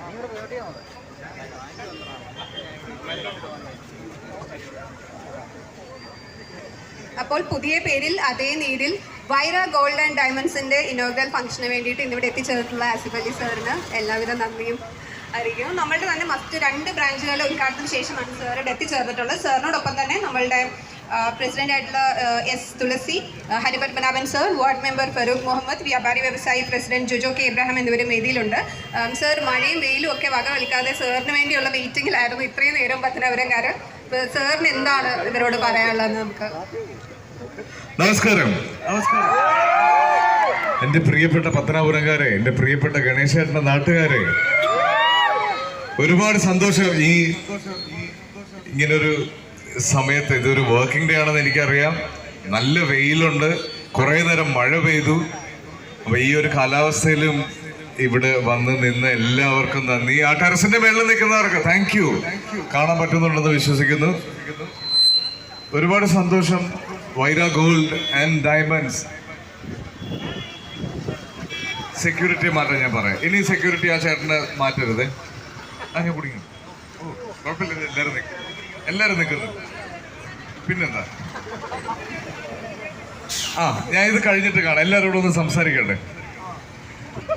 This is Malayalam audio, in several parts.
അങ്ങോട്ട് പോയിട്ടേ മതി അപ്പോൾ പുതിയ പേരിൽ അതേ നീരിൽ വൈറ ഗോൾഡ് ആൻഡ് ഡയമണ്ട്സിന്റെ ഇനോഗ്രൽ ഫംഗ്ഷന് വേണ്ടിയിട്ട് ഇന്നിവിടെ എത്തിച്ചേർന്നിട്ടുള്ള ആസിഫ് അലി സാറിന് എല്ലാവിധ നന്ദിയും അറിയിക്കുന്നു. നമ്മളുടെ തന്നെ മറ്റ് രണ്ട് ബ്രാഞ്ചുകളുടെ ഉദ്ഘാടനത്തിന് ശേഷമാണ് സാറിന്റെ എത്തിച്ചേർന്നിട്ടുള്ളത്. സാറിനോടൊപ്പം തന്നെ നമ്മളുടെ പ്രസിഡന്റ് ആയിട്ടുള്ള S Thulasi Haripath Haripadmanabhan sir ward member Farooq Muhammad വ്യാപാരി വ്യവസായി പ്രസിഡന്റ് ജുജോ കെ ഇബ്രാഹിം എന്നിവരും വേദിയിലുണ്ട്. സർ മഴയും വെയിലും ഒക്കെ വക കളിക്കാതെ സാറിന് വേണ്ടിയുള്ള മീറ്റിംഗിലായിരുന്നു ഇത്രയും നേരം പത്തനാപുരംകാരൻ. ഇപ്പൊ സാറിന് എന്താണ് ഇവരോട് പറയാനുള്ളത് നമുക്ക് നമസ്കാരം. എന്റെ പ്രിയപ്പെട്ട പത്തനാപുരംകാരെ എന്റെ പ്രിയപ്പെട്ട ഗണേശേട്ടന്റെ നാട്ടുകാരെ ഒരുപാട് സന്തോഷം ഈ ഇങ്ങനൊരു സമയത്ത് ഇതൊരു വർക്കിംഗ് ഡേ ആണെന്ന് എനിക്കറിയാം. നല്ല വെയിലുണ്ട്. കുറേ നേരം മഴ പെയ്തു. അപ്പോൾ ഈ ഒരു കാലാവസ്ഥയിലും ഇവിടെ വന്ന് നിന്ന് എല്ലാവർക്കും നന്ദി. ആ ടെറസിന്റെ മേളിൽ നിൽക്കുന്നവർക്ക് താങ്ക് യു കാണാൻ പറ്റുന്നുണ്ടെന്ന് വിശ്വസിക്കുന്നു. ഒരുപാട് സന്തോഷം. Vaira gold and diamonds. Security മാറ്റാൻ ഞാൻ പറയാം. ഇനി സെക്യൂരിറ്റി ആ ചേട്ടനെ മാറ്റരുത്. ആ ഞാൻ കുടുങ്ങി ഓ കുഴപ്പമില്ല. എല്ലാവരും നിൽക്കും എല്ലാവരും നിൽക്കുന്നു പിന്നെന്താ? ആ ഞാൻ ഇത് കഴിഞ്ഞിട്ട് കാണാം. എല്ലാവരോടും ഒന്ന് സംസാരിക്കട്ടെ.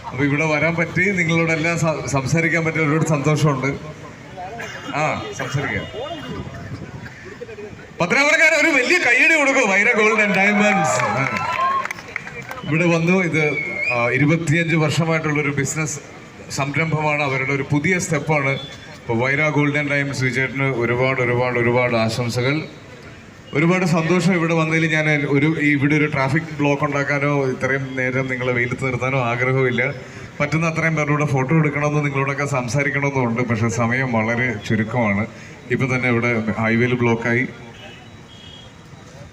അപ്പൊ ഇവിടെ വരാൻ പറ്റി. നിങ്ങളോട് എല്ലാം സംസാരിക്കാൻ പറ്റിയ ഒരുപാട് സന്തോഷമുണ്ട്. ആ സംസാരിക്കാം. പത്തനാപുരക്കാരൻ ഒരു വലിയ കയ്യടി കൊടുക്കും. വൈര ഗോൾഡ് ആൻഡ് ഡയമണ്ട്സ് ഇവിടെ വന്നു. ഇത് ഇരുപത്തിയഞ്ച് വർഷമായിട്ടുള്ള ഒരു ബിസിനസ് സംരംഭമാണ്. അവരുടെ ഒരു പുതിയ സ്റ്റെപ്പാണ് വൈര ഗോൾഡൻ ടൈംസ് വിജയേട്ടന് ഒരുപാട് ഒരുപാട് ഒരുപാട് ആശംസകൾ. ഒരുപാട് സന്തോഷം ഇവിടെ വന്നതിൽ ഞാൻ ഒരു ഇവിടെ ഒരു ട്രാഫിക് ബ്ലോക്ക് ഉണ്ടാക്കാനോ ഇത്രയും നേരം നിങ്ങളെ വെയിലത്ത് നിർത്താനോ ആഗ്രഹമില്ല പറ്റുന്ന അത്രയും പേരുടെ ഫോട്ടോ എടുക്കണമെന്ന് നിങ്ങളോടൊക്കെ സംസാരിക്കണമെന്നും ഉണ്ട് പക്ഷെ സമയം വളരെ ചുരുക്കമാണ്. ഇപ്പം തന്നെ ഇവിടെ ഹൈവേയിൽ ബ്ലോക്കായി.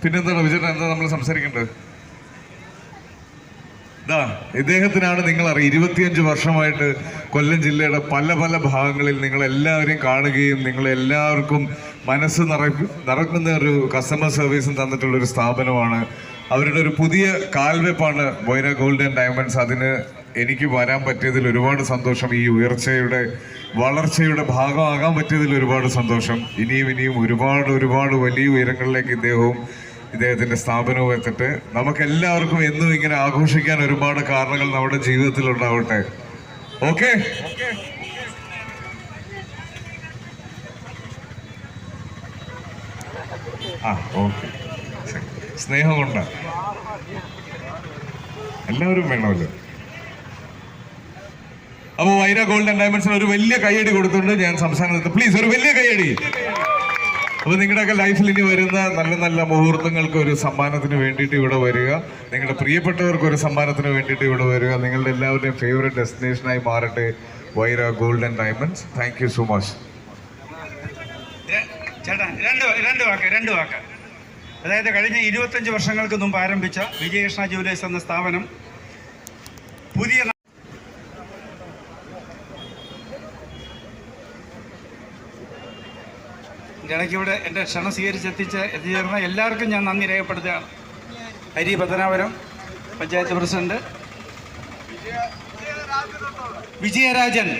പിന്നെന്താണ് വിജയൻ എന്താ നമ്മൾ സംസാരിക്കേണ്ടത്? ഇതാ ഇദ്ദേഹത്തിനാണ് നിങ്ങൾ അറിയാം ഇരുപത്തിയഞ്ച് വർഷമായിട്ട് കൊല്ലം ജില്ലയുടെ പല പല ഭാഗങ്ങളിൽ നിങ്ങൾ എല്ലാവരെയും കാണുകയും നിങ്ങൾ എല്ലാവർക്കും മനസ്സ് നിറ നിറക്കുന്ന ഒരു കസ്റ്റമർ സർവീസും തന്നിട്ടുള്ള ഒരു സ്ഥാപനമാണ്. അവരുടെ ഒരു പുതിയ കാൽവെപ്പാണ് ബൊയ്ന ഗോൾഡ് ആൻഡ് ഡയമണ്ട്സ്. അതിന് എനിക്ക് വരാൻ പറ്റിയതിൽ ഒരുപാട് സന്തോഷം. ഈ ഉയർച്ചയുടെ വളർച്ചയുടെ ഭാഗമാകാൻ പറ്റിയതിൽ ഒരുപാട് സന്തോഷം. ഇനിയും ഇനിയും ഒരുപാട് ഒരുപാട് വലിയ ഉയരങ്ങളിലേക്ക് ഇദ്ദേഹവും ഇദ്ദേഹത്തിന്റെ സ്ഥാപനവും എത്തട്ടെ നമുക്കെല്ലാവർക്കും എന്നും ഇങ്ങനെ ആഘോഷിക്കാൻ ഒരുപാട് കാരണങ്ങൾ നമ്മുടെ ജീവിതത്തിൽ ഉണ്ടാവട്ടെ ഓക്കെ? ആ ഓക്കെ. സ്നേഹം കൊണ്ട എല്ലാവരും വേണമല്ലോ. അപ്പോൾ വൈര ഗോൾഡൻ ഡയമണ്ട്സിന് ഒരു വലിയ കൈയടി കൊടുത്തുകൊണ്ട് ഞാൻ സംസ്ഥാനത്ത് പ്ലീസ് ഒരു വലിയ കൈയടി. അപ്പൊ നിങ്ങളുടെയൊക്കെ ലൈഫിൽ ഇനി വരുന്ന നല്ല നല്ല മുഹൂർത്തങ്ങൾക്ക് ഒരു സമ്മാനത്തിന് വേണ്ടിയിട്ട് ഇവിടെ വരിക. നിങ്ങളുടെ പ്രിയപ്പെട്ടവർക്ക് ഒരു സമ്മാനത്തിന് വേണ്ടിയിട്ട് ഇവിടെ വരിക. നിങ്ങളുടെ എല്ലാവരുടെയും ഫേവറേറ്റ് ഡെസ്റ്റിനേഷനായി മാറട്ടെ. Vaira golden diamonds. Thank so much രണ്ട് വാക്ക് രണ്ട് വാക്ക്. അതായത് കഴിഞ്ഞ ഇരുപത്തഞ്ച് വർഷങ്ങൾക്ക് മുമ്പ് ആരംഭിച്ച വിജയകൃഷ്ണ ജുവലേഴ്സ് എന്ന സ്ഥാപനം പുതിയ ഇവിടെ എന്റെ ക്ഷണം സ്വീകരിച്ചെത്തിച്ച് എത്തിച്ചേർന്ന എല്ലാവർക്കും ഞാൻ നന്ദി രേഖപ്പെടുത്തുകയാണ്. ഹരി പത്തനാപുരം പഞ്ചായത്ത് പ്രസിഡന്റ്. വിജയരാജൻ.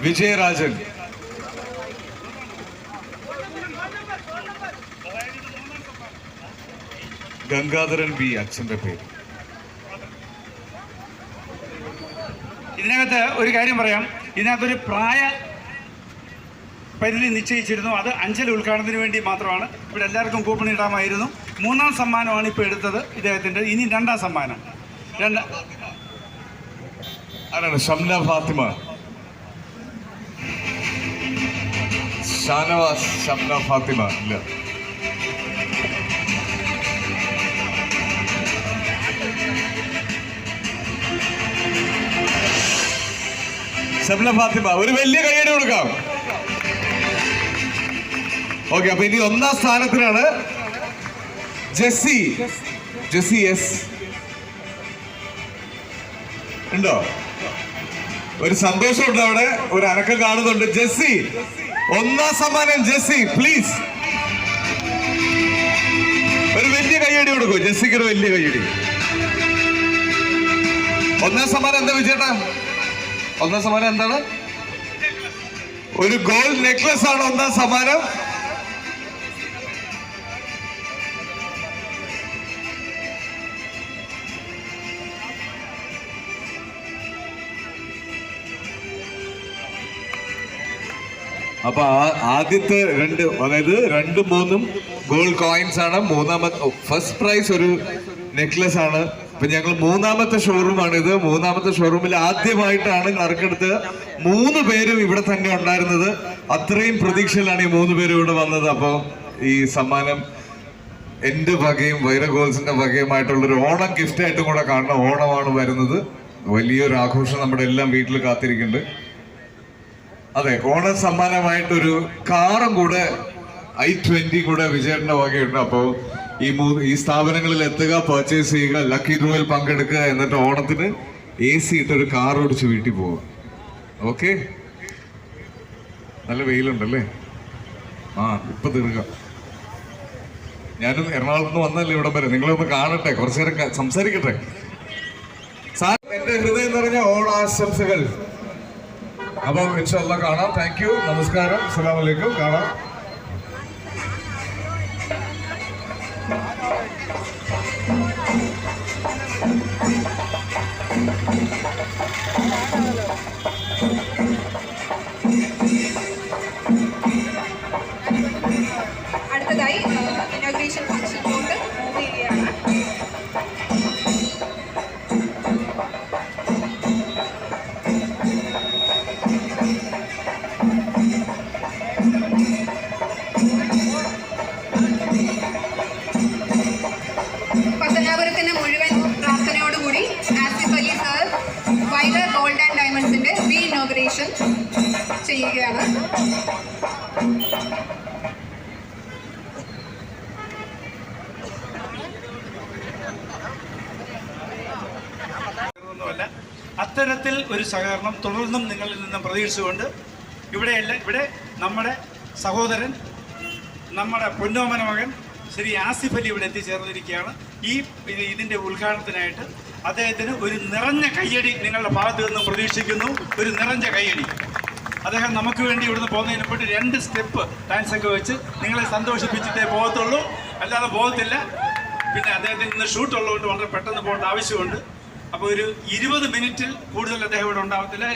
വിജയരാജൻ. ഗംഗാധരൻ ബി അച്ഛന്റെ പേര്. ഇതിനകത്ത് ഒരു കാര്യം പറയാം. ഇതിനകത്തൊരു പ്രായ പരിധി നിശ്ചയിച്ചിരുന്നു. അത് അഞ്ചൽ ഉദ്ഘാടനത്തിന് വേണ്ടി മാത്രമാണ്. ഇവിടെ എല്ലാവർക്കും കൂപ്പൺ ഇടാമായിരുന്നു മൂന്നാം സമ്മാനമാണ് ഇപ്പോൾ എടുത്തത് ഇദ്ദേഹത്തിന്റെ. ഇനി രണ്ടാം സമ്മാനം. രണ്ട് ഷംന ഫാത്തിമ. ഷാനവാസ് ഷംന ഫാത്തിമ. ഇല്ല. ഷംന ഫാത്തിമ ഒരു വലിയ കൈയ്യടി കൊടുക്കാം. ഓക്കെ അപ്പൊ ഇനി ഒന്നാം സ്ഥാനത്തിനാണ് ജെസ്സി. ജെസ്സി എസ് ഉണ്ടോ? ഒരു സന്തോഷമുണ്ട് അവിടെ ഒരു അനക്കം കാണുന്നുണ്ട്. ജെസ്സി ഒന്നാം സമ്മാനം ജെസ്സി പ്ലീസ് ഒരു വലിയ കയ്യടി കൊടുക്കൂ. ജെസ്സിക്ക് ഒരു വലിയ കയ്യടി. ഒന്നാം സമ്മാനം എന്താ വിചേട്ടാ ഒന്നാം സമ്മാനം എന്താണ്? ഒരു ഗോൾഡ് നെക്ലസ് ആണ് ഒന്നാം സമ്മാനം. അപ്പൊ ആദ്യത്തെ രണ്ട് അതായത് രണ്ട് മൂന്നും ഗോൾഡ് കോയിൻസ് ആണ്. മൂന്നാമത്തെ ഫസ്റ്റ് പ്രൈസ് ഒരു നെക്ലസ് ആണ്. ഇപ്പൊ ഞങ്ങൾ മൂന്നാമത്തെ ഷോറൂമാണ് ഇത്. മൂന്നാമത്തെ ഷോറൂമിൽ ആദ്യമായിട്ടാണ് നറുക്കെടുത്ത് മൂന്ന് പേരും ഇവിടെ തന്നെ ഉണ്ടായിരുന്നത്. അത്രയും പ്രതീക്ഷയിലാണ് ഈ മൂന്ന് പേരും ഇവിടെ വന്നത്. അപ്പോൾ ഈ സമ്മാനം എന്റെ വകയും വൈര ഗോൾസിന്റെ വകയുമായിട്ടുള്ള ഒരു ഓണം ഗിഫ്റ്റായിട്ടും കൂടെ കാണണം. ഓണമാണ് വരുന്നത്. വലിയൊരു ആഘോഷം നമ്മുടെ എല്ലാം വീട്ടിൽ കാത്തിരിക്കുന്നുണ്ട്. അതെ ഓണ സമ്മാനമായിട്ടൊരു കാറും കൂടെ ഐ ട്വന്റി കൂടെ വിജയന്റെ വകയുണ്ട്. അപ്പോൾ ഈ മൂന്ന് ഈ സ്ഥാപനങ്ങളിൽ എത്തുക പർച്ചേസ് ചെയ്യുക ലക്കി ഡ്രോയിൽ പങ്കെടുക്കുക എന്നിട്ട് ഓണത്തിന് എ സി ഇട്ടൊരു കാർ ഓടിച്ച് വീട്ടിൽ പോവുക. ഓക്കെ? നല്ല വെയിലുണ്ടല്ലേ? ആ ഇപ്പൊ തീർക്കാം. ഞാനും എറണാകുളത്ത് നിന്ന് വന്നല്ലേ ഇവിടം വരെ. നിങ്ങളൊന്ന് കാണട്ടെ കുറച്ചു നേരം സംസാരിക്കട്ടെ. സാർ എന്റെ ഹൃദയം നിറഞ്ഞ ഓണാശംസകൾ. അപ്പം ഇൻഷാല്ല കാണാം. താങ്ക് യു നമസ്കാരം. അസ്സലാമു അലൈക്കും. കാണാം. അടുത്തതായി ഇനോഗ്രേഷൻ ചെയ്യുകയാണ്. അത്തരത്തിൽ ഒരു സഹകരണം തുടർന്നും നിങ്ങളിൽ നിന്ന് പ്രതീക്ഷിച്ചുകൊണ്ട് ഇവിടെയല്ല ഇവിടെ നമ്മുടെ സഹോദരൻ നമ്മുടെ പൊന്നോമന മകൻ ശ്രീ ആസിഫ് അലി ഇവിടെ എത്തിച്ചേർന്നിരിക്കുകയാണ്. ഈ ഇത് ഇതിന്റെ ഉദ്ഘാടനത്തിനായിട്ട് അദ്ദേഹത്തിന് ഒരു നിറഞ്ഞ കയ്യടി നിങ്ങളുടെ ഭാഗത്ത് നിന്ന് പ്രതീക്ഷിക്കുന്നു. ഒരു നിറഞ്ഞ കയ്യടി. അദ്ദേഹം നമുക്ക് വേണ്ടി ഇവിടുന്ന് പോകുന്നതിന് പറ്റി രണ്ട് സ്റ്റെപ്പ് ഡാൻസ് ഒക്കെ വെച്ച് നിങ്ങളെ സന്തോഷിപ്പിച്ചിട്ടേ പോകത്തുള്ളൂ. അല്ലാതെ പോകത്തില്ല. പിന്നെ അദ്ദേഹത്തിന് ഇന്ന് ഷൂട്ട് ഉള്ളതുകൊണ്ട് വളരെ പെട്ടെന്ന് പോകേണ്ട ആവശ്യമുണ്ട്. അപ്പോൾ ഒരു ഇരുപത് മിനിറ്റിൽ കൂടുതൽ അദ്ദേഹം ഇവിടെ ഉണ്ടാവത്തില്ല.